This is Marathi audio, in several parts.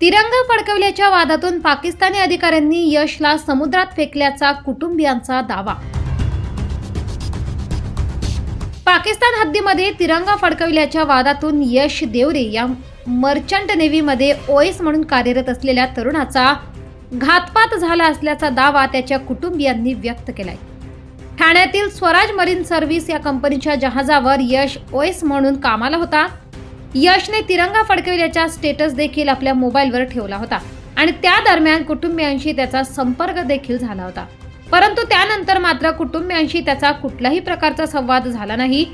तिरंगा फडकवल्याच्या वादातून पाकिस्तानी अधिकाऱ्यांनी यशला समुद्रात फेकल्याचा कुटुंबियांचा दावा. पाकिस्तान हद्दीमध्ये तिरंगा फडकविल्याच्या वादातून यश देवरे या मर्चंट नेव्हीमध्ये ओएस म्हणून कार्यरत असलेल्या तरुणाचा घातपात झाला असल्याचा दावा त्याच्या कुटुंबियांनी व्यक्त केलाय. ठाण्यातील स्वराज मरीन सर्व्हिस या कंपनीच्या जहाजावर यश ओएस म्हणून कामाला होता. यशने तिरंगा फडकविल्याचा स्टेटस देखील आपल्या मोबाईलवर ठेवला होता. आणि त्या दरम्यान कुटुंबियांशी त्याचा संपर्क देखील झाला होता. परंतु त्यानंतर मात्र कुटुंबियांशी त्याचा कुठल्याही प्रकारचा संवाद झाला नाही.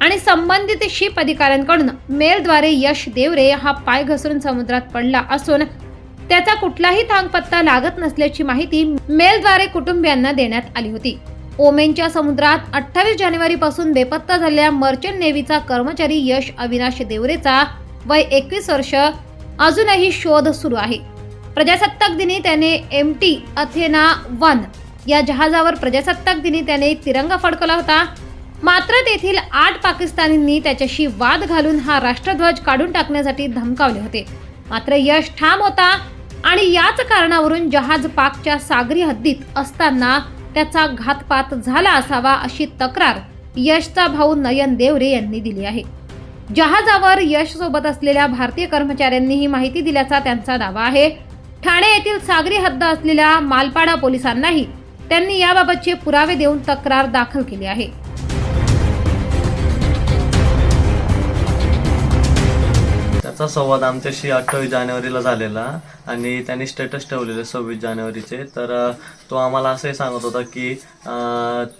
आणि संबंधित शिप अधिकाऱ्यांकडून मेलद्वारे यश देवरे हा पाय घसरून समुद्रात पडला असून त्याचा कुठलाही थांगपत्ता लागत नसल्याची माहिती मेलद्वारे कुटुंबियांना देण्यात आली होती. ओमेनच्या समुद्रात अठ्ठावीस जानेवारीपासून बेपत्ता झालेल्या मर्चंट नेव्हीचा कर्मचारी यश अविनाश देवरेचा वय एकवीस वर्ष. अजूनही शोध सुरू आहे. प्रजासत्ताक दिनी त्याने एम टी अथेना वन या जहाजावर प्रजासत्ताक दिनी त्याने तिरंगा फडकवला होता. मात्र तेथील आठ पाकिस्तानींनी त्याच्याशी वाद घालून हा राष्ट्रध्वज काढून टाकण्यासाठी धमकावले होते. मात्र यश ठाम होता आणि याच कारणावरून जहाज पाकच्या सागरी हद्दीत असताना त्याचा घातपात झाला असावा अशी तक्रार यशचा भाऊ नयन देवरे यांनी दिली आहे. जहाजावर यश सोबत असलेल्या भारतीय कर्मचाऱ्यांनी ही माहिती दिल्याचा त्यांचा दावा आहे. ठाणे येथील सागरी हद्द असलेल्या मालपाडा पोलिसांनाही त्यांनी याबाबतचे पुरावे देऊन तक्रार दाखल केली आहे. त्याचा संवाद आमच्याशी अठ्ठावीस जानेवारीला झालेला आणि त्यांनी स्टेटस ठेवलेले सव्वीस जानेवारीचे. तर तो आम्हाला असंही सांगत होता की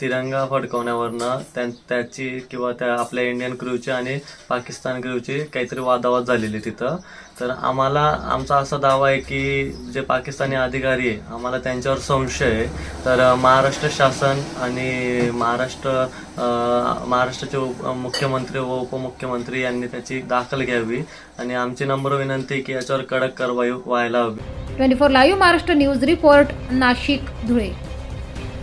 तिरंगा फडकवण्यावरनं त्या त्याची किंवा त्या आपल्या इंडियन क्रूची आणि पाकिस्तान क्रूची काहीतरी वादावाद झालेली तिथं. तर आम्हाला आमचा असा दावा आहे की जे पाकिस्तानी अधिकारी आहे आम्हाला त्यांच्यावर संशय आहे. तर महाराष्ट्र शासन आणि महाराष्ट्र महाराष्ट्राचे उप मुख्यमंत्री व उपमुख्यमंत्री यांनी त्याची दाखल घ्यावी आणि आमची नम्र विनंती की याच्यावर कडक कारवाई व्हायला हवी. Twenty four live Maharashtra news report Nashik Dhule.